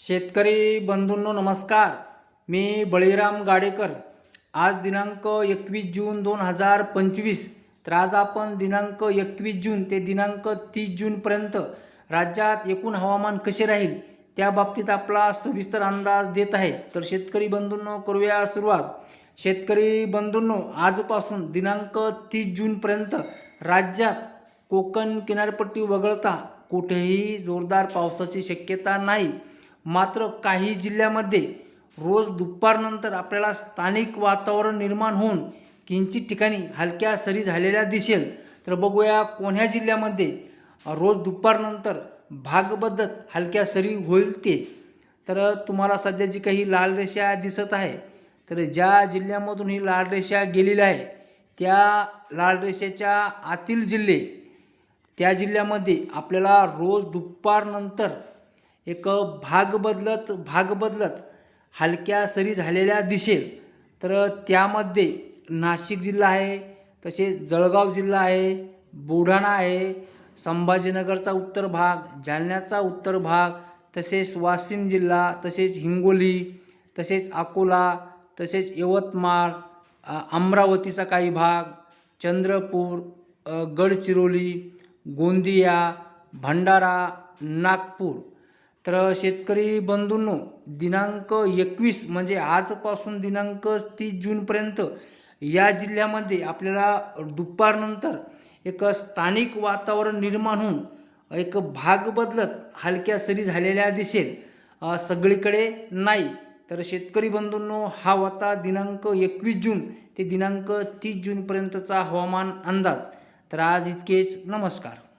शेतकरी बंधूंनो नमस्कार. मी बळीराम गाडेकर. आज दिनांक एकवीस जून दोन हजार पंचवीस तर आज आपण दिनांक एकवीस जून ते दिनांक तीस जूनपर्यंत राज्यात एकूण हवामान कसे राहील त्या बाबतीत आपला सविस्तर अंदाज देत आहे. तर शेतकरी बंधूंनो करूया सुरुवात. शेतकरी बंधूंनो आजपासून दिनांक तीस जूनपर्यंत राज्यात कोकण किनारपट्टी वगळता कुठेही जोरदार पावसाची शक्यता नाही. मात्र काही जिल्ह्यामध्ये रोज दुपारनंतर आपल्याला स्थानिक वातावरण निर्माण होऊन किंचित ठिकाणी हलक्या सरी झालेल्या दिसेल. तर बघूया कोण्या जिल्ह्यामध्ये रोज दुपारनंतर भागबद्दत हलक्या सरी होईल ते. तर तुम्हाला सध्या जी काही लाल रेषा दिसत आहे तर ज्या जिल्ह्यामधून ही लाल रेषा गेलेली आहे त्या लाल रेषेच्या आतील जिल्हे त्या जिल्ह्यामध्ये आपल्याला रोज दुपारनंतर एक भाग बदलत भाग बदलत हलक्या सरी झालेल्या दिसेल तर त्यामध्ये नाशिक जिल्हा आहे तसेच जळगाव जिल्हा आहे बुलढाणा आहे संभाजीनगरचा उत्तर भाग जालन्याचा उत्तर भाग तसेच वाशिम जिल्हा तसेच हिंगोली तसेच अकोला तसेच यवतमाळ अमरावतीचा काही भाग चंद्रपूर गडचिरोली गोंदिया भंडारा नागपूर. तर शेतकरी बंधूंनो दिनांक एकवीस म्हणजे आजपासून दिनांक तीस जूनपर्यंत या जिल्ह्यामध्ये आपल्याला दुपारनंतर एक स्थानिक वातावरण निर्माण होऊन एक भाग बदलत हलक्या सरी झालेल्या दिसेल सगळीकडे नाही. तर शेतकरी बंधूंनो हा होता दिनांक एकवीस जून. ते दिनांक तीस जूनपर्यंतचा हवामान अंदाज. तर आज इतकेच. नमस्कार.